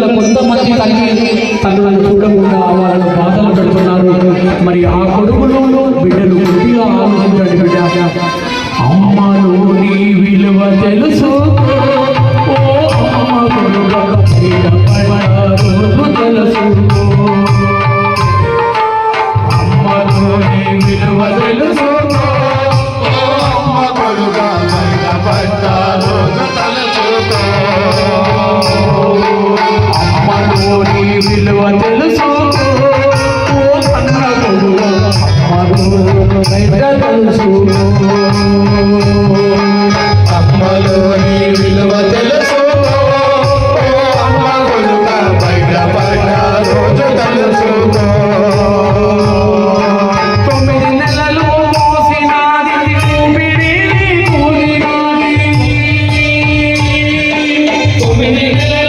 తల్లిదండ్రుల కొంతమంది తల్లి తనను చూడకుండా వాళ్ళు బాధలు పెడుతున్నారు. మరి ఆ కొడుకులు బిడ్డలు గుడ్డిగా ఆలోచించాడు బిడ్డ. అమ్మను నీ విలువ తెలుసు. ఓ అమ్మ Amen.